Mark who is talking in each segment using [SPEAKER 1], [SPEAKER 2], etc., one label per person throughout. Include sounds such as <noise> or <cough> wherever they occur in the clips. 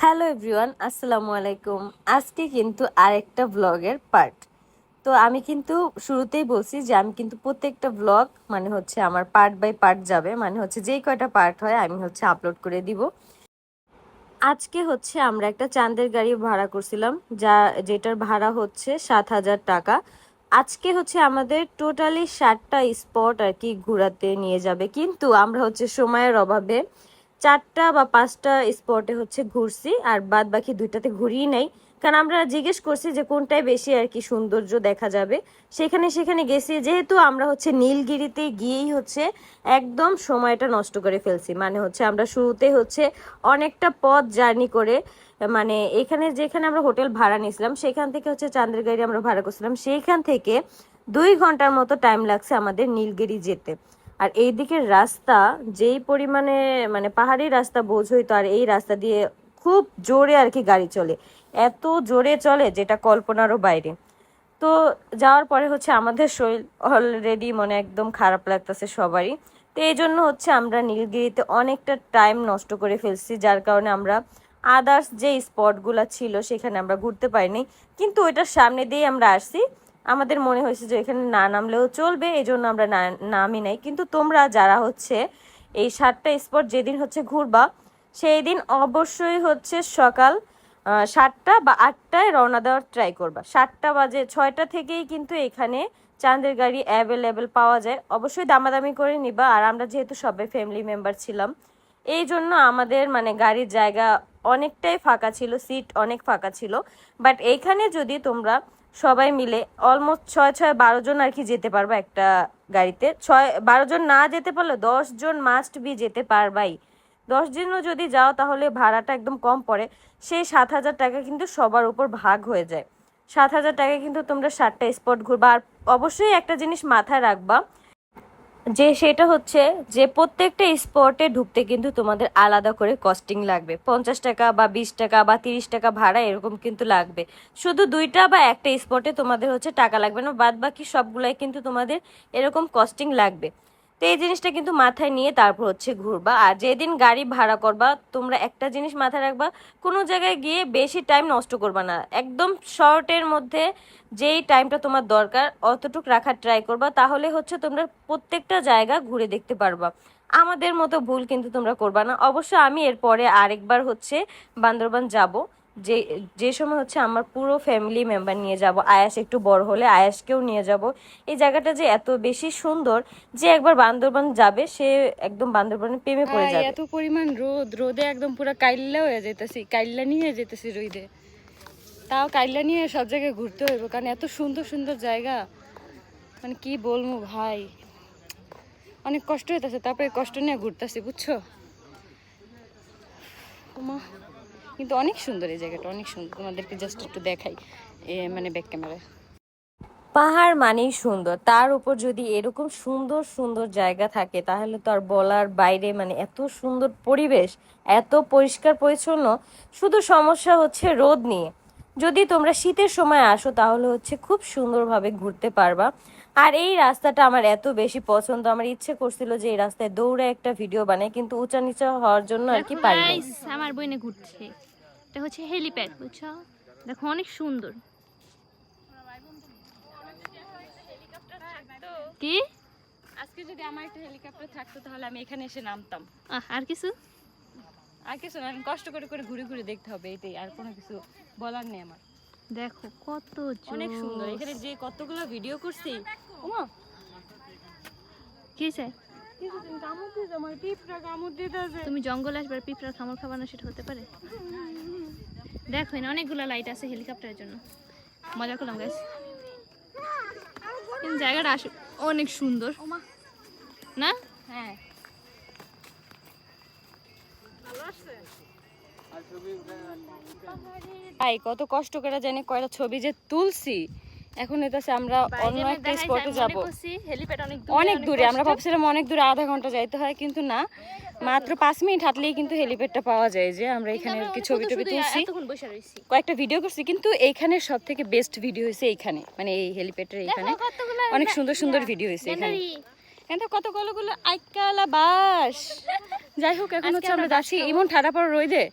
[SPEAKER 1] Hello everyone, আসসালামু আলাইকুম। আজকে কিন্তু আরেকটা ব্লগের পার্ট তো আমি কিন্তু শুরুতেই বলছি যে আমি কিন্তু প্রত্যেকটা ব্লগ মানে হচ্ছে আমার পার্ট বাই পার্ট যাবে। মানে হচ্ছে যেই কয়টা পার্ট হয় আমি হচ্ছে আপলোড করে দিব। আজকে হচ্ছে আমরা একটা চাঁদের গাড়ি ভাড়া করছিলাম, যা যেটার ভাড়া হচ্ছে সাত হাজার টাকা। আজকে হচ্ছে আমাদের টোটালি ষাটটা স্পট আর কি ঘোরাতে নিয়ে যাবে। কিন্তু আমরা হচ্ছে সময়ের অভাবে চারটা বা পাঁচটা স্পটে হচ্ছে ঘুরছি, আর বাদ বাকি দুইটাতে ঘুরিয়ে নেই। কারণ আমরা জিজ্ঞেস করছি যে কোনটায় বেশি আর কি সৌন্দর্য দেখা যাবে। সেখানে সেখানে গেছি, যেহেতু আমরা হচ্ছে নীলগিরিতে গিয়েই হচ্ছে একদম সময়টা নষ্ট করে ফেলছি। মানে হচ্ছে আমরা শুরুতে হচ্ছে অনেকটা পথ জার্নি করে মানে এখানে যেখানে আমরা হোটেল ভাড়া নিয়েছিলাম, সেখান থেকে হচ্ছে চাঁদের গাড়ি আমরা ভাড়া করছিলাম। সেইখান থেকে দুই ঘণ্টার মতো টাইম লাগছে আমাদের নীলগিরি যেতে। আর এই দিকের রাস্তা, যেই পরিমাণে মানে পাহাড়ি রাস্তা বোঝ হইতো আর এই রাস্তা দিয়ে খুব জোরে আর কি গাড়ি চলে। এত জোরে চলে যেটা কল্পনারও বাইরে। তো যাওয়ার পরে হচ্ছে আমাদের শরীর অলরেডি মনে একদম খারাপ লাগতেছে সবারই। তো এই জন্য হচ্ছে আমরা নীলগিরিতে অনেকটা টাইম নষ্ট করে ফেলছি, যার কারণে আমরা আদার্স যে স্পটগুলো ছিল সেখানে আমরা ঘুরতে পারিনি। কিন্তু ওইটার সামনে দিয়ে আমরা আসছি। আমাদের মনে হয়েছে যে এখানে না নামলেও চলবে এই জন্য আমরা নামি নাই। কিন্তু তোমরা যারা হচ্ছে এই সাতটা স্পট যেদিন হচ্ছে ঘুরবা সেই দিন অবশ্যই হচ্ছে সকাল সাতটা বা আটটায় রওনা দেওয়ার ট্রাই করবা। সাতটা বাজে, ছয়টা থেকেই কিন্তু এখানে চাঁদের গাড়ি অ্যাভেলেবেল পাওয়া যায়। অবশ্যই দামাদামি করে নিবা। আর আমরা যেহেতু সবাই ফ্যামিলি মেম্বার ছিলাম এই জন্য আমাদের মানে গাড়ির জায়গা অনেকটাই ফাঁকা ছিল সিট অনেক ফাঁকা ছিল। বাট এইখানে যদি তোমরা সবাই মিলে অলমোস্ট ছয় ছয়, বারো জন আর কি যেতে পারব একটা গাড়িতে। ছয়, বারো জন না যেতে পারলে দশ জন মাস্ট বি যেতে পারবাই। দশ জনও যদি যাও তাহলে ভাড়াটা একদম কম পড়ে। সেই সাত হাজার টাকা কিন্তু সবার উপর ভাগ হয়ে যায়। সাত হাজার টাকা কিন্তু তোমরা সাতটা স্পট ঘুরবা। আর অবশ্যই একটা জিনিস মাথায় রাখবা যে সেটা হচ্ছে যে প্রত্যেকটা স্পটে ঢুকতে কিন্তু তোমাদের আলাদা করে কস্টিং লাগবে। পঞ্চাশ টাকা বা বিশ টাকা বা তিরিশ টাকা ভাড়া এরকম কিন্তু লাগবে। শুধু দুইটা বা একটা স্পটে তোমাদের হচ্ছে টাকা লাগবে না বাদ বাকি সবগুলাই কিন্তু তোমাদের এরকম কস্টিং লাগবে। তো এই জিনিসটা কিন্তু মাথায় নিয়ে তারপর হচ্ছে ঘুরবা। আর যেদিন গাড়ি ভাড়া করবা, তোমরা একটা জিনিস মাথায় রাখবা, কোনো জায়গায় গিয়ে বেশি টাইম নষ্ট করবা না। একদম শর্টের মধ্যে যেই টাইমটা তোমার দরকার, অতটুক রাখার ট্রাই করবা, তাহলে হচ্ছে তোমরা প্রত্যেকটা জায়গা ঘুরে দেখতে পারবা। আমাদের মতো ভুল কিন্তু তোমরা করবা না। অবশ্য আমি এরপরে আরেকবার হচ্ছে বান্দরবান যাব। যে যে সময় হচ্ছে আমার পুরো ফ্যামিলি মেম্বার নিয়ে যাব আয়াস একটু বড় হলে আয়াসকেও নিয়ে যাব। এই জায়গাটা যে এত বেশি সুন্দর যে একবার বান্দরবান যাবে সে একদম বান্দরবানের প্রেমে পড়ে যাবে।
[SPEAKER 2] এত পরিমাণ রোদ রোদে একদম পুরো কাইল্লা হয়ে যেতেছি কাইল্লা নিয়ে যেতেছি রোদে। তাও কাইল্লা নিয়ে সব জায়গায় ঘুরতে হইব কারণ এত সুন্দর সুন্দর জায়গা। মানে কি বলব ভাই? অনেক কষ্ট হইতেছে তারপরে কষ্ট নিয়ে ঘুরতেছি বুঝছ? ওমা, কিন্তু অনেক সুন্দর এই জায়গাটা অনেক সুন্দর। তোমাদেরকে জাস্ট একটু দেখাই মানে ব্যাক ক্যামেরায়
[SPEAKER 1] পাহাড় মানেই সুন্দর তার উপর যদি এরকম সুন্দর সুন্দর জায়গা থাকে তাহলে তো আর বলার বাইরে মানে এত সুন্দর পরিবেশ এত পরিষ্কার পরিচ্ছন্ন শুধু সমস্যা হচ্ছে রোদ নিয়ে। যদি তোমরা শীতের সময় আসো তাহলে হচ্ছে খুব সুন্দরভাবে ঘুরতে পারবা। আর এই রাস্তাটা আমার এত বেশি পছন্দ আমার ইচ্ছে করছিল যে এই রাস্তায় দৌড়ে একটা ভিডিও বানাই কিন্তু উঁচা নিচা হওয়ার জন্য আর কি পারি
[SPEAKER 3] আমার বইনে ঘুরছে। এটা হচ্ছে হেলিপ্যাড বুঝছ? দেখো অনেক সুন্দর। কি?
[SPEAKER 2] আজকে যদি আমার একটা হেলিকপ্টার থাকতো তাহলে আমি এখানে এসে নামতাম।
[SPEAKER 3] আর কিছু?
[SPEAKER 2] আর কিছু না আমি কষ্ট করে করে ঘুরে ঘুরে দেখতে হবে এটাই আর কোনো কিছু বলার নেই আমার।
[SPEAKER 3] দেখো কত
[SPEAKER 2] অনেক সুন্দর এখানে যে কতগুলো ভিডিও করছি। ওমা
[SPEAKER 3] কি চাই
[SPEAKER 2] পিঁপড়া
[SPEAKER 3] তুমি জঙ্গল আসবার পিঁপড়ার খামর খাবার না সেটা হতে পারে? দেখো এখানে অনেকগুলো লাইট আছে হেলিকপ্টারের জন্য। মজা করলাম গাছ কিন্তু জায়গাটা আসে অনেক সুন্দর। না?
[SPEAKER 2] হ্যাঁ। ভাই কত কষ্ট করে জানি কয়টা ছবি যে তুলছি। এখন এটাছে আমরা অন্য একটা স্পটে যাব।
[SPEAKER 3] অনেক
[SPEAKER 2] দূরে আমরা ভাবছিলাম অনেক দূরে আধা ঘণ্টা যাইতে হয় কিন্তু না। মাত্র পাঁচ মিনিট হাঁটলেই কিন্তু হেলিপ্যাডটা পাওয়া যায় যে আমরা এখানে আর কি ছবি টবি তুলছি। কয়েকটা ভিডিও করছি কিন্তু এইখানে সব থেকে বেস্ট ভিডিও হয়েছে এইখানে মানে এই হেলিপ্যাডের এইখানে। অনেক সুন্দর সুন্দর ভিডিও হয়েছে এখানে। এখানে কত কলগুলো আইকালা বাস যাই হোক এখন হচ্ছে
[SPEAKER 3] আমরা
[SPEAKER 2] যাচ্ছি এমন ঠাডা পড়া রইদে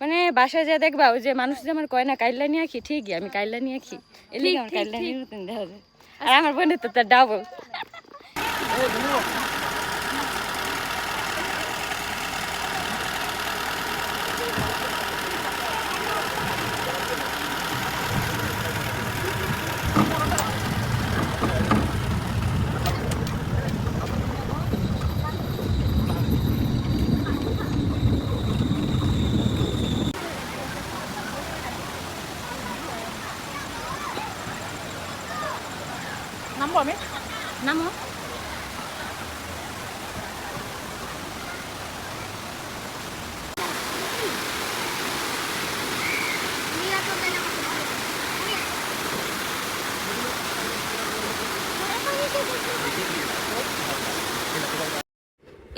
[SPEAKER 1] মানে বাসায় যা দেখবা ওই যে মানুষ যে আমার কয় না কাইল্লা নিয়ে আঁকি ঠিকই আমি কাইল্লা নিয়ে আঁকি এলি আমার কাইল্লা নিয়ে দেখা যায় আর আমার বোনের তো তার ডাবল
[SPEAKER 3] নামবো আমি
[SPEAKER 1] নামো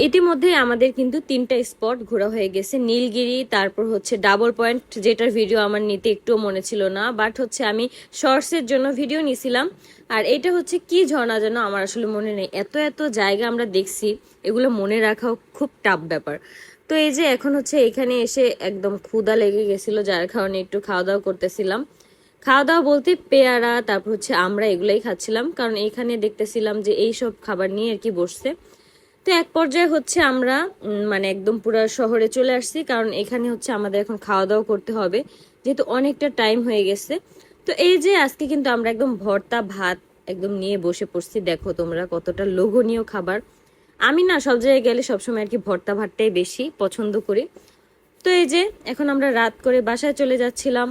[SPEAKER 4] ইতিমধ্যে আমাদের কিন্তু তিনটা স্পট ঘোরা হয়ে গেছে। নীলগিরি, তারপর হচ্ছে ডাবল পয়েন্ট, যেটার ভিডিও আমার নিতে একটুও মনে ছিল না বাট হচ্ছে আমি শর্টসের জন্য ভিডিও নিছিলাম। আর এটা হচ্ছে কি ঝর্ণা যেন আমার আসলে মনে নেই। এত এত জায়গা আমরা দেখছি, এগুলো মনে রাখাও খুব টাফ ব্যাপার। তো এই যে এখন হচ্ছে এখানে এসে একদম ক্ষুদা লেগে গেছিল, যার কারণে একটু খাওয়া দাওয়া করতেছিলাম। খাওয়া দাওয়া বলতে পেয়ারা, তারপর হচ্ছে আমরা এগুলাই খাচ্ছিলাম, কারণ এখানে দেখতেছিলাম যে এই সব খাবার নিয়ে আর কি বসছে। তো এক পর্যায়ে হচ্ছে আমরা মানে একদম পুরো শহরে চলে আসছি, কারণ এখানে হচ্ছে আমাদের এখন খাওয়া দাওয়া করতে হবে, যেহেতু অনেকটা টাইম হয়ে গেছে। তো এই যে আজকে কিন্তু আমরা একদম ভর্তা, ভাত একদম নিয়ে বসে পড়ছি, দেখো তোমরা কতটা লোভনীয় খাবার। আমি না সব জায়গায় গেলে সবসময় আর কি ভর্তা ভাতটাই বেশি পছন্দ করি। তো এই যে এখন আমরা রাত করে বাসায় চলে যাচ্ছিলাম।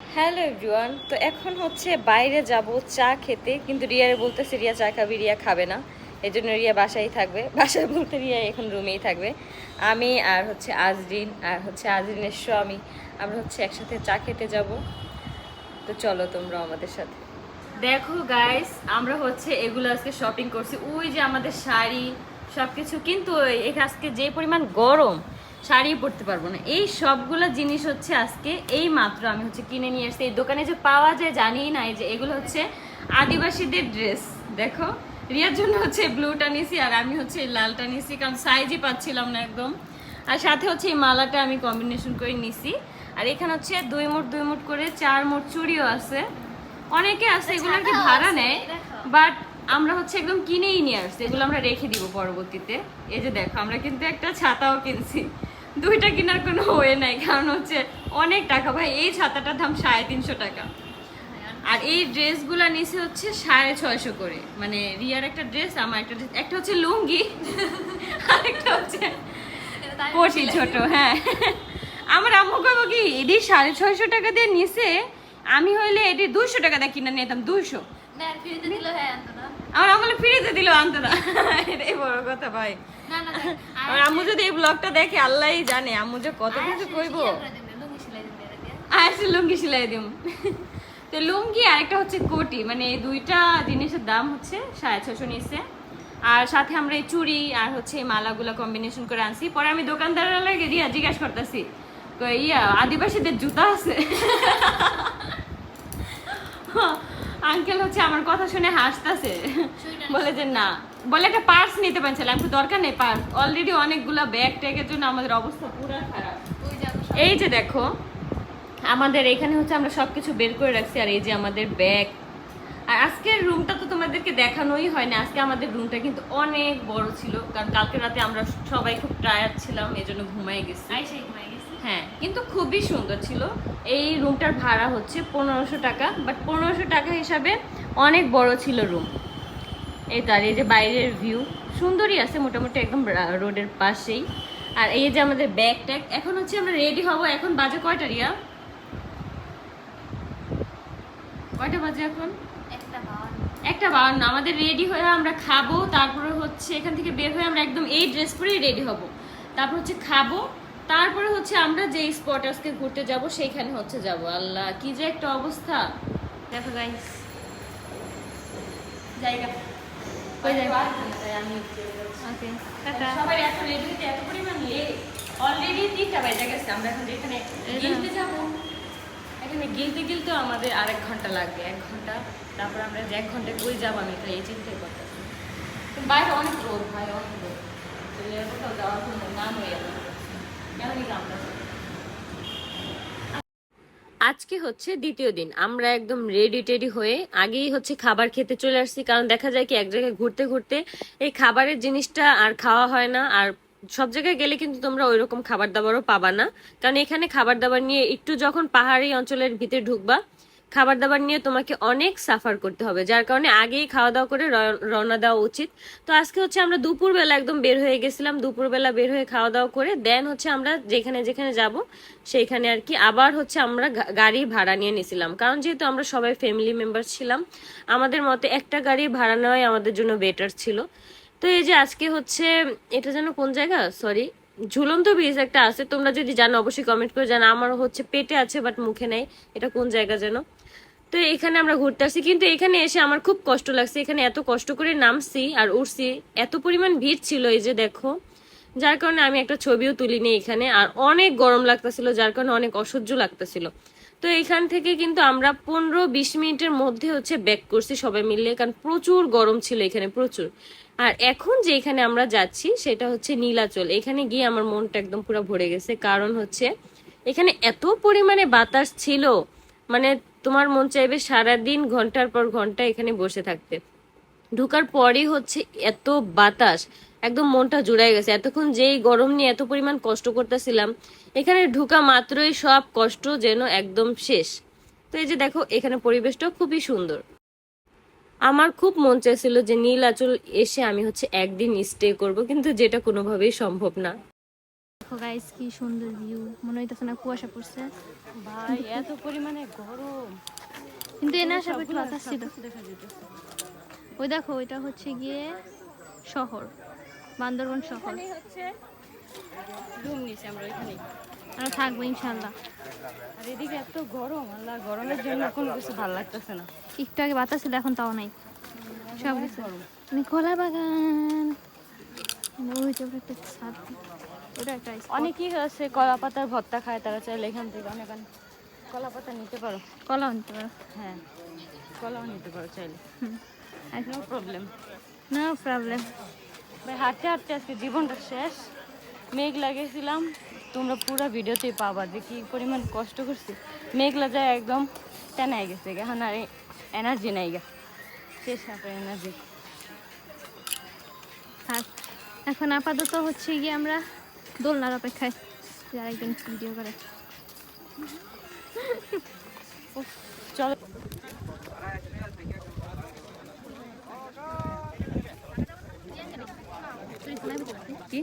[SPEAKER 1] হ্যালো এভরিওয়ান তো এখন হচ্ছে বাইরে যাব চা খেতে, কিন্তু রিয়ারে বলতেছে, রিয়া চা খাবি, রিয়া খাবে না। এই জন্য রিয়া বাসায় থাকবে। বাসায় বলতে রিয়া এখন রুমেই থাকবে। আমি আর হচ্ছে আজরিন, আর হচ্ছে আজরিনের স্বামী আমরা হচ্ছে একসাথে চা খেতে যাব। তো চলো তোমরা আমাদের সাথে। দেখো গাইস আমরা হচ্ছে এগুলো আজকে শপিং করছি। ওই যে আমাদের শাড়ি সব কিছু কিন্তু আজকে যে পরিমাণ গরম শাড়ি পরতে পারব না। এই সবগুলো জিনিস হচ্ছে আজকে এই মাত্র আমি হচ্ছে কিনে নিয়ে আসছি। এই দোকানে যে পাওয়া যায় জানি না, এই যে এগুলো হচ্ছে আদিবাসীদের ড্রেস দেখো। রিয়ার জন্য হচ্ছে ব্লুটা নিয়েছি আর আমি হচ্ছে লালটা নিয়েছি কারণ সাইজই পাচ্ছিলাম না একদম। আর সাথে হচ্ছে এই মালাটা আমি কম্বিনেশন করে নিছি। আর এখানে হচ্ছে দুই মোট দুই মোট করে চার মোট চুড়িও আছে। অনেকে আছে এগুলো আর কি ভাড়া নেয় বাট আমরা হচ্ছে একদম কিনেই নিয়ে আসছি। এগুলো আমরা রেখে দিব পরবর্তীতে। এই যে দেখো আমরা কিন্তু একটা ছাতাও কিনছি। দুইটা কেনার কোনো ওয়ে নাই কারণ হচ্ছে অনেক টাকা। ভাই এই ছাতাটার দাম সাড়ে তিনশো টাকা। আর এই ড্রেসগুলো নিচে হচ্ছে সাড়ে ছয়শো করে। মানে রিয়ার একটা ড্রেস আমার একটা ড্রেস একটা হচ্ছে লুঙ্গি আর একটা হচ্ছে কোটি ছোট হ্যাঁ। আমার আম্মু কইব কি এটি সাড়ে ছয়শো টাকা দিয়ে নিছে আমি হইলে এটি দুশো টাকা দিয়ে কিনে নিতাম দুশো আমার আমলে ফ্রিতে দিল আনতো না। এটাই বড় কথা ভাই। আমার আম্মু যদি এই ব্লগটা দেখে আল্লাহই জানে আম্মু যে কত কিছু কইব। আসলে লুঙ্গি সেলাই দিম। তো লুঙ্গি আর একটা হচ্ছে কোটি মানে এই দুইটা জিনিসের দাম হচ্ছে সাড়ে ছশো নিচ্ছে। আর সাথে আমরা এই চুড়ি আর হচ্ছে এই মালাগুলো কম্বিনেশন করে আনছি। পরে আমি দোকানদারের লাগে রিয়া জিজ্ঞাসা করতেছি ইয়া আদিবাসীদের জুতা আছে? আঙ্কেল হচ্ছে আমার কথা শুনে হাসতেছে। বলে যে না। বলে একটা পার্স নিতে পারছিলাম একটু দরকার নেই পার্স। অলরেডি অনেকগুলা ব্যাগ ট্যাগের জন্য আমাদের অবস্থা পুরো খারাপ। এই যে দেখো আমাদের এখানে হচ্ছে আমরা সব কিছু বের করে রাখছি আর এই যে আমাদের ব্যাগ আর আজকের রুমটা তো তোমাদেরকে দেখানোই হয় না আজকে আমাদের রুমটা কিন্তু অনেক বড় ছিল কারণ কালকে রাতে আমরা সবাই খুব টায়ার্ড ছিলাম এই জন্য ঘুমাই গেছি। হ্যাঁ কিন্তু খুবই সুন্দর ছিল। এই রুমটার ভাড়া হচ্ছে পনেরোশো টাকা বাট পনেরোশো টাকা হিসাবে অনেক বড় ছিল রুম এই তো আর এই যে বাইরের ভিউ সুন্দরই আছে মোটামুটি একদম রোডের পাশেই। আর এই যে আমাদের ব্যাগ ট্যাগ এখন হচ্ছে আমরা রেডি হব এখন বাজে কয়টা রিয়া? কয়টা বাজে এখন? একটা বাউন্ন। আমাদের রেডি হয়ে আমরা খাব তারপরে হচ্ছে এখান থেকে বের হয়ে আমরা একদম এই ড্রেস পরেই রেডি হব। তারপর হচ্ছে খাব তারপরে হচ্ছে আমরা যে স্পট আজকে ঘুরতে যাব সেইখানে হচ্ছে যাব। আল্লাহ কি যে একটা অবস্থা। দেখো গাইস জায়গা। কই আমি
[SPEAKER 3] ওকে টাটা।
[SPEAKER 1] সবাই এত রেডি এত পরিমাণ অলরেডি তিনটা বাজে গেছে আমরা এখন গিলতে যাব। এখানে গিলতে গিলতেও আমাদের আরেক ঘণ্টা লাগবে, এক ঘণ্টা। তারপর আমরা যে এক ঘণ্টা কই যাব আমি তো এই চিন্তাই করতেছি। বাইরে অনেক রোদ ভাই, অনেক যাওয়ার নাম হয়ে আজকে হচ্ছে দ্বিতীয় দিন। আমরা একদম রেডি টেডি হয়ে আগেই হচ্ছে খাবার খেতে চলে আসছি, কারণ দেখা যায় কি এক জায়গায় ঘুরতে ঘুরতে এই খাবারের জিনিসটা আর খাওয়া হয় না, আর সব জায়গায় গেলে কিন্তু তোমরা ওইরকম খাবার দাবারও পাবা না। কারণ এখানে খাবার দাবার নিয়ে একটু যখন পাহাড়ি অঞ্চলের ভিতরে ঢুকবা খাবার দাবার নিয়ে তোমাকে অনেক সাফার করতে হবে। যার কারণে আগেই খাওয়া দাওয়া করে রওনা দেওয়া উচিত। তো আজকে হচ্ছে আমরা দুপুরবেলা একদম বের হয়ে গেছিলাম, দুপুরবেলা বের হয়ে খাওয়া দাওয়া করে দেন হচ্ছে আমরা যেখানে যেখানে যাব, সেইখানে আর কি আবার হচ্ছে আমরা গাড়ি ভাড়া নিয়ে নিয়েছিলাম কারণ যেহেতু আমরা সবাই ফ্যামিলি মেম্বার ছিলাম, আমাদের মতে একটা গাড়ি ভাড়া নেওয়াই আমাদের জন্য বেটার ছিল। তো এই যে আজকে হচ্ছে, এটা যেন কোন জায়গা? সরি ঝুলন্ত ব্রিজ একটা আছে, তোমরা যদি জানো অবশ্যই কমেন্ট করে জানো আমার হচ্ছে পেটে আছে বাট মুখে নেই। এটা কোন জায়গা যেন? তো এখানে আমরা ঘুরতে আসছি, কিন্তু এখানে এসে আমার খুব কষ্ট লাগছে। এখানে এত কষ্ট করে নামছি আর উঠছি এত পরিমাণ ভিড় ছিল এই যে দেখো। যার কারণে আমি একটা ছবিও তুলিনি এখানে, আর অনেক গরম লাগতেছিল, যার কারণে অনেক অসহ্য লাগতেছিল। তো এখান থেকে কিন্তু আমরা পনেরো বিশ মিনিটের মধ্যে হচ্ছে ব্যাক করছি সবাই মিলে, কারণ প্রচুর গরম ছিল এখানে, প্রচুর। আর এখন যে এখানে আমরা যাচ্ছি, সেটা হচ্ছে নীলাচল। এখানে গিয়ে আমার মনটা একদম পুরো ভরে গেছে। কারণ হচ্ছে, এখানে এত পরিমাণে বাতাস ছিল মানে তোমার মন চাইবে সারাদিন ঘণ্টার পর ঘণ্টা এখানে বসে থাকতে। ঢুকার পরেই হচ্ছে এত বাতাস, একদম মনটা জুড়াই গেছে। এতক্ষণ যেই গরম নিয়ে এত পরিমাণ কষ্ট করতেছিলাম, এখানে ঢুকা মাত্রই সব কষ্ট যেন একদম শেষ। তো এই যে দেখো, এখানে পরিবেশটাও খুবই সুন্দর। আমার খুব মন চাইছিল যে নীলাচল এসে আমি হচ্ছে একদিন স্টে করব কিন্তু যেটা কোনোভাবেই সম্ভব না।
[SPEAKER 3] দেখো গাইস কি সুন্দর ভিউ মনে হইতেছে না কুয়াশা পড়ছে।
[SPEAKER 2] ভাই এত পরিমাণে গরম।
[SPEAKER 3] কিন্তু এনে আসার একটু বাতাস ছিল ওই দেখো ওইটা হচ্ছে গিয়ে শহর বান্দরবন শহর।
[SPEAKER 2] হচ্ছে। রুম নিছি আমরা ওইখানে
[SPEAKER 3] আমরা থাকব ইনশাল্লাহ
[SPEAKER 2] আর এদিকে এত গরম আল্লাহ গরমের জন্য কোনো কিছু ভালো লাগতেছে না।
[SPEAKER 3] একটু আগে বাতাস ছিল এখন তাও নাই। সব কিছু মানে কলা বাগান। ওই যে ওটা একটা ছাদ ওটা একটা
[SPEAKER 2] অনেকেই আছে কলা পাতার ভর্তা খায় তারা চাইলে এখান থেকে অনেক অনেক কলা পাতা নিতে পারো।
[SPEAKER 3] কলাও নিতে পারো।
[SPEAKER 2] হ্যাঁ কলাও নিতে পারো চাইলে। নো প্রবলেম
[SPEAKER 3] নো প্রবলেম
[SPEAKER 2] ভাই হাঁটতে হাঁটতে আজকে জীবনটা শেষ। মেঘ লাগিয়েছিলাম। তোমরা পুরো ভিডিওতেই পাবা যে কি পরিমাণ কষ্ট করছি। মেঘলা যায় একদম টেনাই গেছে এখন আর এনার্জি নাই গা। শেষ আপনার এনার্জি
[SPEAKER 3] আর এখন আপাতত হচ্ছে গিয়ে আমরা দোলনার অপেক্ষায় যারা একজন ভিডিও করে।
[SPEAKER 2] চলো। কি?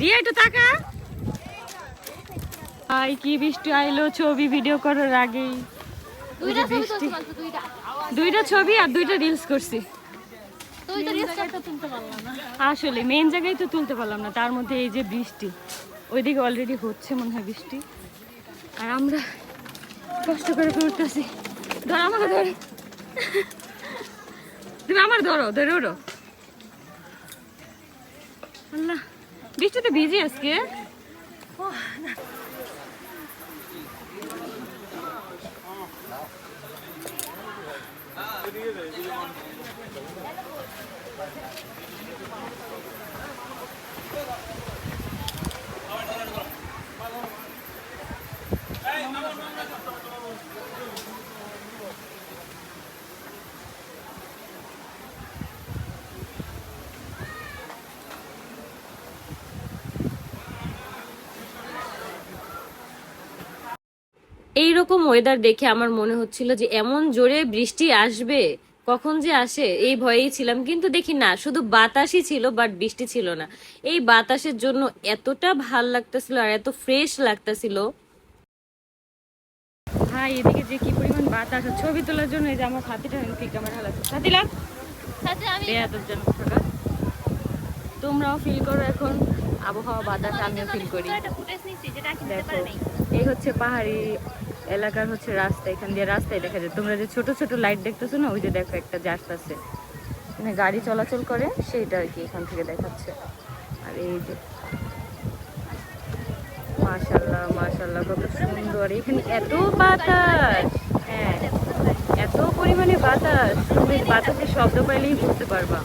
[SPEAKER 2] রিয়া একটু তাকা। আই কি বৃষ্টি আইলো ছবি ভিডিও করার আগেই।
[SPEAKER 3] দুইটা ছবি
[SPEAKER 2] বৃষ্টি।
[SPEAKER 3] দুইটা।
[SPEAKER 2] দুইটা ছবি আর দুইটা রিলস করছি। আসলে মেন জায়গায় তো তুলতে পারলাম না তার মধ্যে এই যে বৃষ্টি ওইদিকে অলরেডি হচ্ছে মনে হয় বৃষ্টি। আর আমরা কষ্ট করে করতেছি ধর আমাকে ধর। তুমি আমার ধরো, ধরে ওরো আল্লাহ, বৃষ্টিতে ভিজি আজকে?
[SPEAKER 1] এই রকম ওয়েদার দেখে আমার মনে হচ্ছিল যে এমন জোরে বৃষ্টি আসবে কখন যে আসে এই ভয়েই ছিলাম। কিন্তু দেখি না শুধু বাতাসই ছিল বাট বৃষ্টি ছিল না। এই বাতাসের জন্য এতটা ভালো লাগতেছিল আর এত ফ্রেশ লাগতেছিল।
[SPEAKER 2] ভাই এদিকে যে কি পরিমাণ বাতাস ছবি তোলার জন্য এই যে আমার সাথীটা ঠিক ক্যামেরা সাথীলা
[SPEAKER 3] সাথে আমি
[SPEAKER 2] তোমরাও ফিল করো এখন আবহাওয়া বাতাস আমিও ফিল করি। এই হচ্ছে পাহাড়ি এলাকার হচ্ছে রাস্তা, এখান দিয়ে রাস্তায় দেখা যায়। তোমরা যে ছোট ছোট লাইট দেখতেছো না, ওই যে দেখো একটা আসতেছে। মানে গাড়ি চলাচল করে, সেইটা আর কি এখান থেকে দেখাচ্ছে। আর এই যে মাশাল্লাহ মাশাল্লাহ কত সুন্দর। এখানে এত বাতাস। হ্যাঁ এত
[SPEAKER 1] পরিমাণে বাতাস। তুমি বাতাসের শব্দ পাইলেই বুঝতে পারবা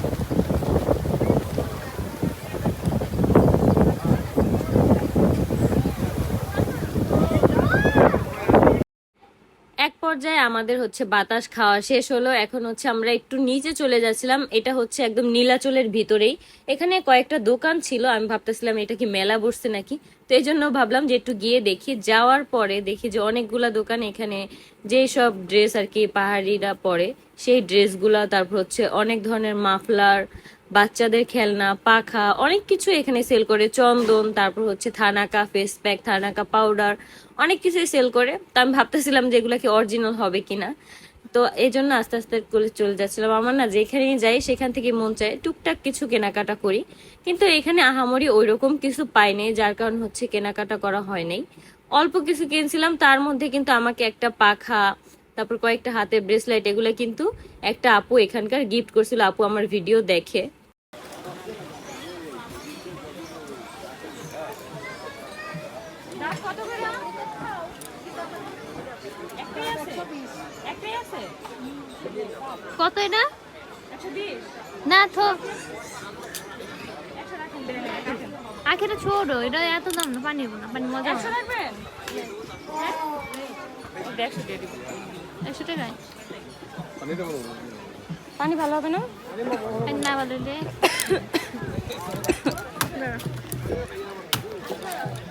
[SPEAKER 1] এক পর্যায়ে আমাদের হচ্ছে বাতাস খাওয়া শেষ হলো। এখন হচ্ছে আমরা একটু নিচে চলে যাচ্ছিলাম। এটা হচ্ছে একদম নীলাচলের ভিতরেই। এখানে কয়েকটা দোকান ছিল। আমি ভাবতেছিলাম এটা কি মেলা বসছে নাকি? তো এই জন্য ভাবলাম যে একটু গিয়ে দেখি। যাওয়ার পরে দেখি যে অনেকগুলা দোকান এখানে যেই সব ড্রেস আর কি পাহাড়িরা পরে, সেই ড্রেসগুলা, তারপর হচ্ছে অনেক ধরনের মাফলার বাচ্চাদের খেলনা, পাখা, অনেক কিছু এখানে সেল করে। চন্দন, তারপর হচ্ছে থানাকা ফেস প্যাক থানাকা পাউডার অনেক কিছুই সেল করে। তো আমি ভাবতেছিলাম যে এগুলা কি অরিজিনাল হবে কিনা। তো এই জন্য আস্তে আস্তে করে চলে যাচ্ছিলাম। আমার না যেখানেই যাই সেখান থেকে মন চায় টুকটাক কিছু কেনাকাটা করি। কিন্তু এখানে আহামরি ওইরকম কিছু পাইনি যার কারণ হচ্ছে কেনাকাটা করা হয় নাই। অল্প কিছু কিনছিলাম, তার মধ্যে কিন্তু আমাকে একটা পাখা, তারপর কয়েকটা হাতে ব্রেসলেট এগুলো কিন্তু একটা আপু এখানকার গিফট করছিল। আপু আমার ভিডিও দেখে।
[SPEAKER 3] কত এটা? না তো আখেটা ছোট এটা এত দাম না পানি হব না পানি মজা একশো টাকায়?
[SPEAKER 1] পানি ভালো হবে না?
[SPEAKER 3] পানি না ভালো হলে? <coughs>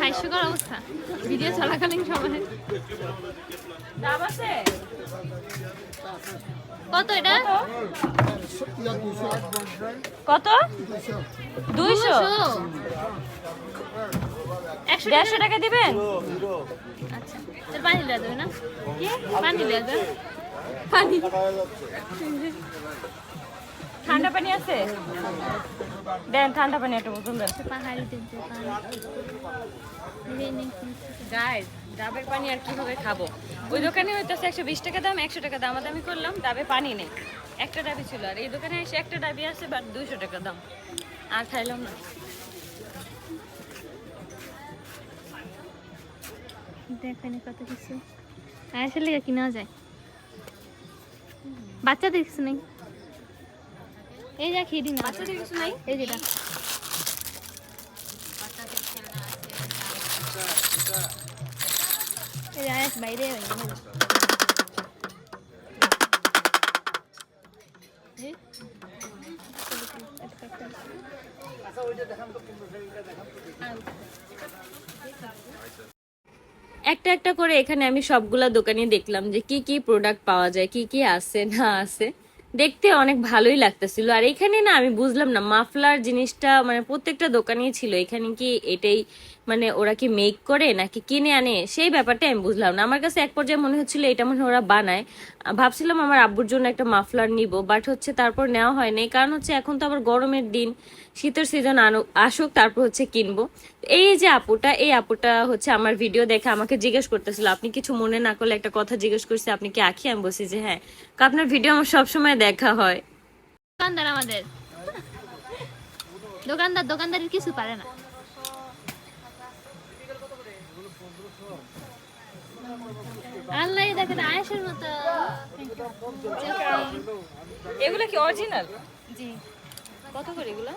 [SPEAKER 3] হাস্যকর অবস্থা। ভিডিও চলাকালীন সময়। কত এটা?
[SPEAKER 1] কত? দুইশো। দেড়শো টাকা দিবেন?
[SPEAKER 3] আচ্ছা পানি দেওয়া যাবে না?
[SPEAKER 1] কি?
[SPEAKER 3] পানি দেওয়া যাবে।
[SPEAKER 1] পানি। ঠান্ডা পানি আছে? দেন ঠান্ডা পানি একটা বোতল দেন। গাইস ডাবের পানি আর কীভাবে খাব? ওই দোকানে হইতেছে একশো বিশ টাকা দাম একশো টাকা দামাদামি করলাম ডাবে পানি নেই। একটা ডাবি ছিল আর এই দোকানে এসে একটা ডাবি আছে বাট দুইশো টাকা দাম। আর খাইলাম না।
[SPEAKER 3] দেখেনি কত কিছু। আয়াসের লেগে কিনা যায়? বাচ্চাদের কিছু নেই? এই যা খেয়ে দিন
[SPEAKER 1] বাচ্চাদের কিছু নাই?
[SPEAKER 3] এই যেটা বাইরে।
[SPEAKER 1] একটা একটা করে এখানে আমি সবগুলা দোকানে দেখলাম যে কি কি প্রোডাক্ট পাওয়া যায় কি কি আছে না আছে। দেখতে অনেক ভালোই লাগতেছিল। আর এখানে না আমি বুঝলাম না, মাফলার জিনিসটা মানে প্রত্যেকটা দোকানেই ছিল। এখানে কি এটাই মানে ওরা কি মেক করে নাকি কিনে আনে, সেই ব্যাপারটা আমি বুঝলাম না। আমার কাছে এক পর্যায়ে মনে হচ্ছিল এটা মনে ওরা বানায়। ভাবছিলাম আমার আব্বুর জন্য একটা মাফলার নিব বাট হচ্ছে তারপর নেওয়া হয়নি কারণ হচ্ছে এখন তো আবার গরমের দিন, শীতের সিজন আসুক, তারপর হচ্ছে কিনবো। এই যে আপুটা, এই আপুটা হচ্ছে আমার ভিডিও দেখে আমাকে জিজ্ঞেস করতেছিল, আপনি কিছু মনে না করলে একটা কথা জিজ্ঞেস করছে, আপনি কি আঁকি আমি বলছি যে হ্যাঁ। আপনার ভিডিও আমার সবসময় দেখা হয়।
[SPEAKER 3] দোকানদার আমাদের। দোকানদার, দোকানদারের কিছু পারে না। আল্লাহ দেখেন আয়েশের মতো।
[SPEAKER 1] এগুলো কি অরিজিনাল জি। কত করে এগুলো?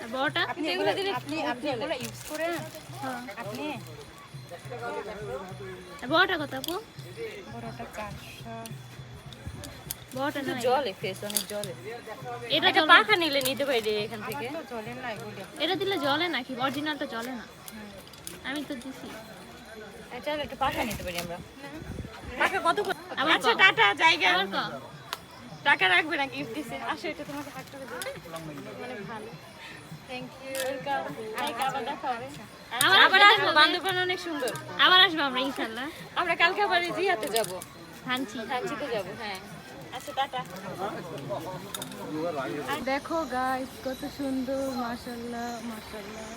[SPEAKER 3] আর বড়টা?
[SPEAKER 1] এগুলো দিলে আপনি আপনি এগুলো ইউজ করেন আপনি?
[SPEAKER 3] বড়টা কত আপু?
[SPEAKER 1] বড়টা চারশো।
[SPEAKER 3] বড়টা না
[SPEAKER 1] জলে ফেস অনেক জলে।
[SPEAKER 3] এটা
[SPEAKER 1] এটা
[SPEAKER 3] জলে
[SPEAKER 1] পাখা নিলে নিতে পারি এখান থেকে। জলে না
[SPEAKER 3] এটা দিলে জলে নাকি অরিজিনালটা জলে না। আমি তো দিছি।
[SPEAKER 1] আচ্ছা একটা পাখা নিতে পারি আমরা। পাখা কত
[SPEAKER 3] আবার
[SPEAKER 1] আচ্ছা টাটা জায়গা।
[SPEAKER 2] টাকা রাখবে না গিফট দিছে। আসো এটা তোমাকে হাত করে দিই মানে ভালো। থ্যাংক ইউ ওয়েলকাম আবার দেখা হবে।
[SPEAKER 3] আবার
[SPEAKER 2] আবার আসব। অনেক সুন্দর।
[SPEAKER 3] আবার আসব আমরা ইনশাল্লাহ
[SPEAKER 2] আমরা কালকে আবার জিয়াতে যাব।
[SPEAKER 3] হানছি
[SPEAKER 2] থানচিতে যাব হ্যাঁ। আচ্ছা আর দেখো গাইস কত সুন্দর মাশাআল্লাহ মাশাআল্লাহ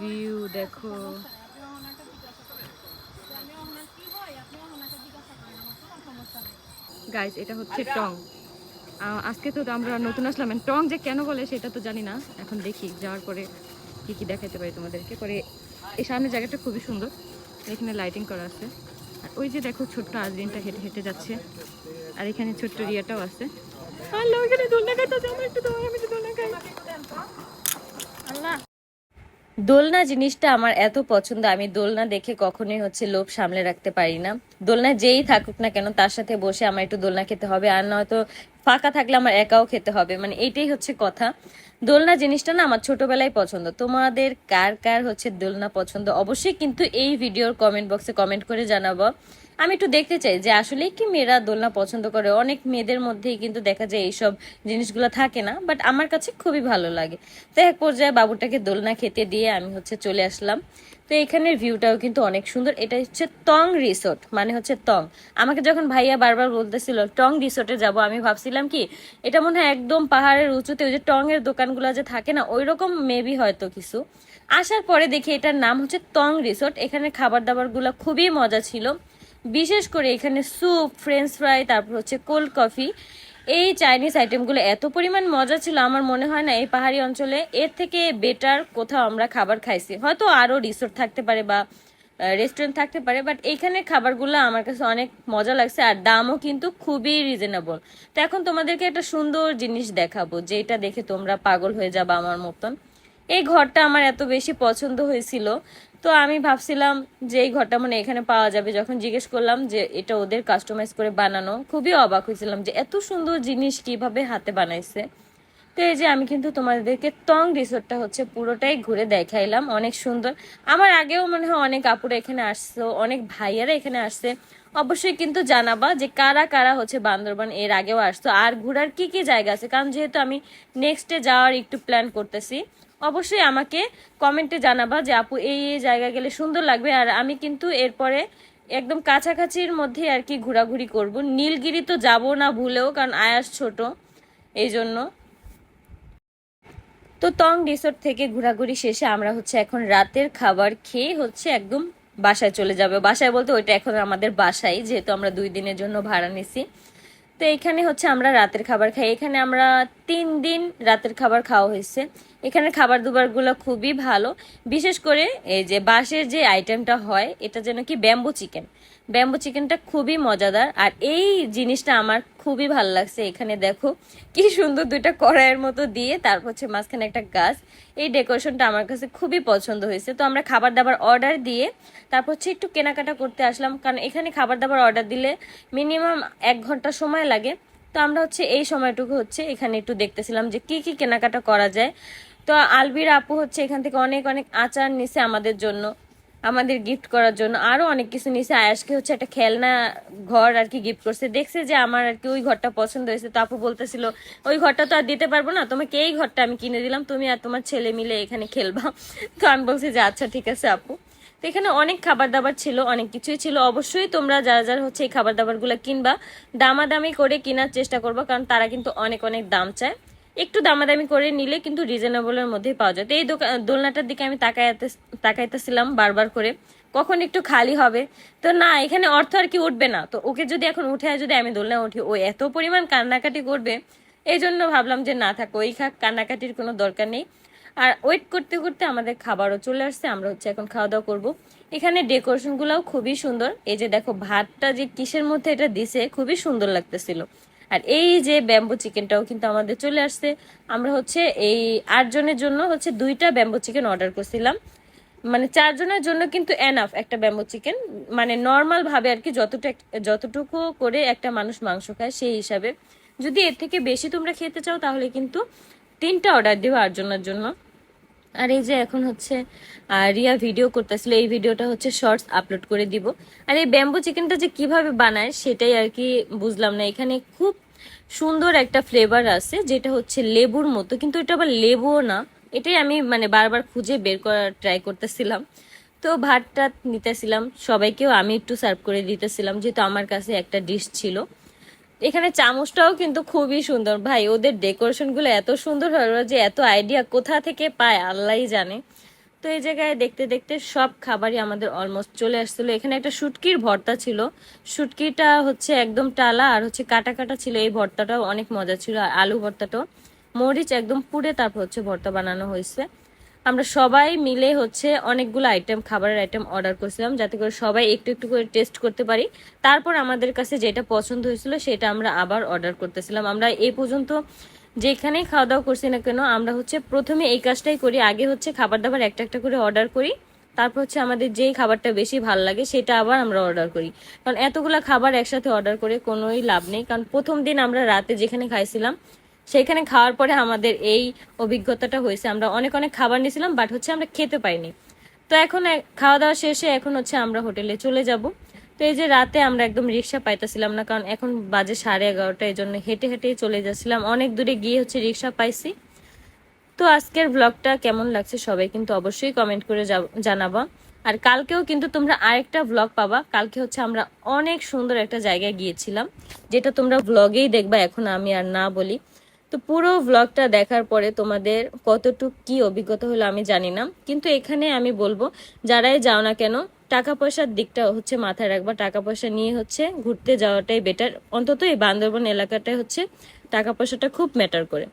[SPEAKER 2] ভিউ দেখো। গাইস এটা হচ্ছে টং। আজকে তো আমরা নতুন আসলাম। টং যে কেন বলে সেটা তো জানি না। এখন দেখি, যাওয়ার পরে কি কি দেখাতে পারি তোমাদেরকে। পরে এই সামনে জায়গাটা খুবই সুন্দর। এখানে লাইটিং করা আছে। আর ওই যে দেখো ছোট্ট আজরিনটা হেঁটে হেঁটে যাচ্ছে। আর এখানে ছোট্ট রিয়াটাও আছে। আল্লাহ। দোলনা
[SPEAKER 1] জিনিসটা আমার এত পছন্দ, আমি দোলনা দেখে কখনোই হচ্ছে লোভ সামলে রাখতে পারি না। দোলনা যেই থাকুক না কেন, তার সাথে বসে আমার একটু দোলনা খেতে হবে, আর নয়তো ফাঁকা থাকলে আমার একাও খেতে হবে মানে এটাই হচ্ছে কথা। দোলনা জিনিসটা না আমার ছোটবেলায় পছন্দ। তোমাদের কার কার হচ্ছে দোলনা পছন্দ? অবশ্যই কিন্তু এই ভিডিওর কমেন্ট বক্সে কমেন্ট করে জানাব। আমি একটু দেখতে চাই যে আসলে কি মেয়েরা দোলনা পছন্দ করে। অনেক মেয়েদের মধ্যেই কিন্তু দেখা যায় এইসব জিনিসগুলো থাকে না বাট আমার কাছে খুবই ভালো লাগে। তো এক পর্যায়ে বাবুটাকে দোলনা খেতে দিয়ে আমি হচ্ছে চলে আসলাম। তো এখানের ভিউটাও কিন্তু অনেক সুন্দর। এটা হচ্ছে টং রিসোর্ট মানে হচ্ছে টং। আমাকে যখন ভাইয়া বারবার বলতেছিল, টং রিসোর্টে যাব, আমি ভাবছিলাম কি, এটা মনে হয় একদম পাহাড়ের উঁচুতে ওই যে টং এর দোকানগুলো যে থাকে না ওই রকম মেবি হয়তো কিছু। আসার পরে দেখি এটার নাম হচ্ছে টং রিসোর্ট। এখানে খাবার দাবারগুলো খুবই মজা ছিল। বিশেষ করে এখানে স্যুপ ফ্রেঞ্চ ফ্রাই তারপর হচ্ছে কোল্ড কফি এই চাইনিজ আইটেমগুলো এত পরিমাণ মজা ছিল, আমার মনে হয় না এই পাহাড়ি অঞ্চলে এর থেকে বেটার কোথাও আমরা খাবার খাইছি। হয়তো আরও রিসোর্ট থাকতে পারে বা রেস্টুরেন্ট থাকতে পারে বাট এইখানে খাবারগুলো আমার কাছে অনেক মজা লাগছে আর দামও কিন্তু খুবই রিজনেবল তো এখন তোমাদেরকে একটা সুন্দর জিনিস দেখাবো, যেটা দেখে তোমরা পাগল হয়ে যাবে আমার মতন। এই ঘরটা আমার এত বেশি পছন্দ হয়েছিল তো আমি ভাবছিলাম যে এই ঘরটা মানে এখানে পাওয়া যাবে, যখন জিজ্ঞেস করলাম যে এটা ওদের কাস্টমাইজ করে বানানো, খুবই অবাক হয়েছিলাম যে এত সুন্দর জিনিস কীভাবে হাতে বানাইছে। তো এই যে আমি কিন্তু তোমাদেরকে টং রিসোর্টটা হচ্ছে পুরোটাই ঘুরে দেখাইলাম, অনেক সুন্দর। আমার আগেও মনে হয় অনেক আপুরা এখানে আসছো, অনেক ভাইয়ারা এখানে আসছে। অবশ্যই কিন্তু জানাবা যে কারা কারা হচ্ছে বান্দরবান এর আগেও আসতো, আর ঘোরার কি কি জায়গা আছে? কারণ যেহেতু আমি নেক্সটে যাওয়ার একটু প্ল্যান করতেছি, অবশ্যই আমাকে কমেন্টে জানাবা যে আপু এই এই জায়গা গেলে সুন্দর লাগবে। আর আমি কিন্তু এরপরে একদম কাছাকাছির মধ্যে আর কি ঘোরাঘুরি করব। নীলগিরি তো যাব না ভুলেও, কারণ আয়াস ছোট, এই জন্য। তো টং রিসোর্ট থেকে ঘোরাঘুরি শেষে আমরা হচ্ছে এখন রাতের খাবার খেয়ে হচ্ছে একদম বাসায় চলে যাবে। বাসায় বলতে ওইটা এখন আমাদের বাসাই, যেহেতু আমরা দুই দিনের জন্য ভাড়া নিছি। তো এখানে হচ্ছে আমরা রাতের খাবার খাই। এখানে আমরা তিন দিন রাতের খাবার খাওয়া হয়েছে। এখানে খাবার দুবারগুলো খুবই ভালো। বিশেষ করে এই যে বাঁশের যে আইটেমটা হয়, এটা যেন কি ব্যাম্বু চিকেন ব্যাম্বু চিকেনটা খুবই মজাদার। আর এই জিনিসটা আমার খুবই ভালো লাগছে এখানে দেখো। কি সুন্দর দুইটা কড়াইয়ের মতো দিয়ে তারপর হচ্ছে মাঝখানে একটা গাছ। এই ডেকোরেশনটা আমার কাছে খুবই পছন্দ হয়েছে। তো আমরা খাবার দাবার অর্ডার দিয়ে তারপর হচ্ছে একটু কেনাকাটা করতে আসলাম। কারণ এখানে খাবার দাবার অর্ডার দিলে মিনিমাম এক ঘণ্টা সময় লাগে। তো আমরা হচ্ছে এই সময়টুকু হচ্ছে এখানে একটু দেখতেছিলাম যে কি কি কেনাকাটা করা যায়। তো আলবির আপু হচ্ছে এখান থেকে অনেক অনেক আচার নিছে আমাদের জন্য। আমাদের গিফট করার জন্য। আরও অনেক কিছু নিছে। আয়াসকে হচ্ছে একটা খেলনা ঘর আর কি গিফট করছে। দেখছে যে আমার আর কি ওই ঘরটা পছন্দ হয়েছে। তো আপু বলতেছিল, ওই ঘরটা তো আর দিতে পারব না। তোমাকে এই ঘরটা আমি কিনে দিলাম। তুমি আর তোমার ছেলে মিলে এখানে খেলবা। <laughs> তো আমি বলছি যে আচ্ছা ঠিক আছে আপু। তো এখানে অনেক খাবার দাবার ছিল, অনেক কিছুই ছিল। অবশ্যই তোমরা যারা যারা হচ্ছে এই খাবার দাবারগুলো কিনবা, দামাদামি করে কেনার চেষ্টা করব, কারণ তারা কিন্তু অনেক অনেক দাম চায়। একটু দামাদামি করে নিলে কিন্তু রিজনেবলের মধ্যেই পাওয়া যায়। তো এই দোকান দোলনাটার দিকে আমি তাকাইতে তাকাইতেছিলাম বারবার করে। কখন একটু খালি হবে? তো না, এখানে অর্থ আর কি উঠবে না। তো ওকে যদি এখন উঠে যদি আমি দোলনা উঠি, ও এত পরিমাণ কান্নাকাটি করবে এই জন্য ভাবলাম যে না থাকো, ওই খাক, কান্নাকাটির কোনো দরকার নেই। আর ওয়েট করতে করতে আমাদের খাবারও চলে আসছে, আমরা হচ্ছে এখন খাওয়া দাওয়া করব। এখানে ডেকোরেশনগুলোও খুবই সুন্দর। এই যে দেখো, ভাতটা যে কিসের মধ্যে এটা দিছে, খুবই সুন্দর লাগতেছিল। আর এই যে ব্যাম্বু চিকেনটাও কিন্তু আমাদের চলে আসছে। আমরা হচ্ছে এই আটজনের জন্য হচ্ছে দুইটা ব্যাম্বু চিকেন অর্ডার করছিলাম। মানে চারজনের জন্য কিন্তু এনাফ একটা ব্যাম্বো চিকেন মানে নর্মাল ভাবে আর কি যতটুকু যতটুকু করে একটা মানুষ মাংস খায় সেই হিসাবে। যদি এর থেকে বেশি তোমরা খেতে চাও তাহলে কিন্তু তিনটা অর্ডার দিও আটজনের জন্য। আর এই যে এখন হচ্ছে রিয়া ভিডিও করতেছিল। এই ভিডিওটা হচ্ছে শর্টস আপলোড করে দিব। আর এই ব্যাম্বু চিকেনটা যে কীভাবে বানায় সেটাই আর কি বুঝলাম না। এখানে খুব সুন্দর একটা ফ্লেভার আছে, যেটা হচ্ছে লেবুর মতো। কিন্তু এটা আবার লেবুও না। এটাই আমি মানে বারবার খুঁজে বের করার ট্রাই করতেছিলাম। তো ভাতটা নিতেছিলাম। সবাইকেও আমি একটু সার্ভ করে দিতেছিলাম, যেহেতু আমার কাছে একটা ডিশ ছিল। এখানে চামচটাও কিন্তু খুবই সুন্দর। ভাই, ওদের ডেকোরেশনগুলো এত সুন্দর হয় যে, এত আইডিয়া কোথা থেকে পায়, আল্লাহই জানে। তো এই জায়গায় দেখতে দেখতে সব খাবারই আমাদের অলমোস্ট চলে আসছিল। এখানে একটা শুটকির ভর্তা ছিল। শুটকিটা হচ্ছে একদম টালা আর হচ্ছে কাটা কাটা ছিল। এই ভর্তাটাও অনেক মজা ছিল। আর আলু ভর্তাটাও। মরিচ একদম পুড়ে তারপর হচ্ছে ভর্তা বানানো হয়েছে। আমরা সবাই মিলে হচ্ছে অনেকগুলো আইটেম খাবারের আইটেম অর্ডার করছিলাম যাতে করে সবাই একটু একটু করে টেস্ট করতে পারি। তারপর আমাদের কাছে যেটা পছন্দ হয়েছিল সেটা আমরা আবার অর্ডার করতেছিলাম। আমরা এই পর্যন্ত যেখানেই খাওয়া দাওয়া করছি না কেন, আমরা হচ্ছে প্রথমে এই কাজটাই করি। আগে হচ্ছে খাবার দাবার একটা একটা করে অর্ডার করি। তারপর হচ্ছে আমাদের যেই খাবারটা বেশি ভালো লাগে, সেটা আবার আমরা অর্ডার করি। কারণ এতগুলো খাবার একসাথে অর্ডার করে কোনোই লাভ নেই। কারণ প্রথম দিন আমরা রাতে যেখানে খাইছিলাম, সেখানে খাওয়ার পরে আমাদের এই অভিজ্ঞতাটা হয়েছে। আমরা অনেক অনেক খাবার নিয়েছিলাম বাট হচ্ছে আমরা খেতে পাইনি। তো এখন খাওয়া দাওয়া শেষে এখন হচ্ছে আমরা হোটেলে চলে যাব। তো এই যে রাতে আমরা একদম রিক্সা পাইতেছিলাম না, কারণ এখন বাজে সাড়ে এগারোটা, এই জন্য হেঁটে হেঁটেই চলে যাচ্ছিলাম। অনেক দূরে গিয়ে হচ্ছে রিক্সা পাইছি। তো আজকের ব্লগটা কেমন লাগছে সবাই কিন্তু অবশ্যই কমেন্ট করে জানাবা। আর কালকেও কিন্তু তোমরা আরেকটা ব্লগ পাবা। কালকে হচ্ছে আমরা অনেক সুন্দর একটা জায়গায় গিয়েছিলাম, যেটা তোমরা ব্লগেই দেখবা, এখন আমি আর না বলি। তো পুরো ব্লগটা দেখার পরে তোমাদের কতটুক কি অভিজ্ঞতা হলো আমি জানি না, কিন্তু এখানে আমি বলব, যারাই যাও না কেন টাকা পয়সার দিকটা হচ্ছে মাথায় রাখবা। টাকা পয়সা নিয়ে হচ্ছে ঘুরতে যাওয়াটাই বেটার অন্তত এই বান্দরবন এলাকাটাই হচ্ছে টাকা পয়সাটা খুব ম্যাটার করে।